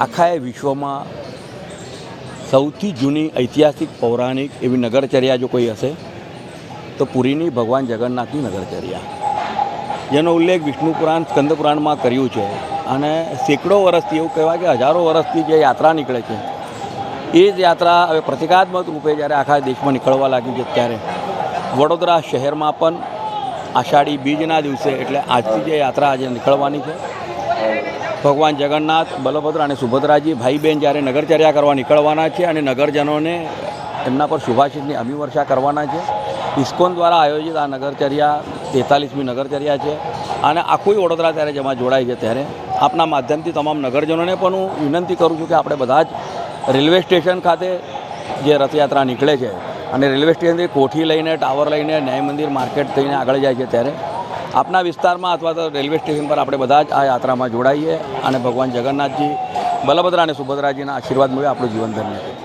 આખા એ વિશ્વમાં સૌથી જૂની ઐતિહાસિક પૌરાણિક એવી નગરચર્યા જો કોઈ હશે, તો પુરીની ભગવાન જગન્નાથની નગરચર્યા. જેનો ઉલ્લેખ વિષ્ણુ પુરાણ, સ્કંદ પુરાણમાં કર્યું છે. અને સેંકડો વર્ષથી, એવું કહેવાય કે હજારો વર્ષથી જે યાત્રા નીકળે છે એ જ યાત્રા હવે પ્રતિકાત્મક રૂપે જ્યારે આખા દેશમાં નીકળવા લાગી છે ત્યારે વડોદરા શહેરમાં પણ આષાઢી બીજના દિવસે એટલે આજથી જે યાત્રા આજે નીકળવાની છે. ભગવાન જગન્નાથ, બલભદ્ર અને સુભદ્રાજી ભાઈ બહેન જ્યારે નગરચર્યા કરવા નીકળવાના છે અને નગરજનોને એમના પર શુભાશીષની અભિવર્ષા કરવાના છે. ઇસ્કોન દ્વારા આયોજિત આ નગરચર્યા તેતાલીસમી નગરચર્યા છે અને આખું વડોદરા ત્યારે જેમાં જોડાય છે. ત્યારે આપના માધ્યમથી તમામ નગરજનોને પણ હું વિનંતી કરું છું કે આપણે બધા જ રેલવે સ્ટેશન ખાતે જે રથયાત્રા નીકળે છે અને રેલવે સ્ટેશનથી કોઠી લઈને, ટાવર લઈને, ન્યાય મંદિર માર્કેટ થઈને આગળ જાય છે ત્યારે આપના વિસ્તારમાં અથવા તો રેલવે સ્ટેશન પર આપણે બધા જ આ યાત્રામાં જોડાઈએ અને ભગવાન જગન્નાથજી, બલભદ્રા અને સુભદ્રાજીના આશીર્વાદ મળે આપણું જીવન ધન્ય છે.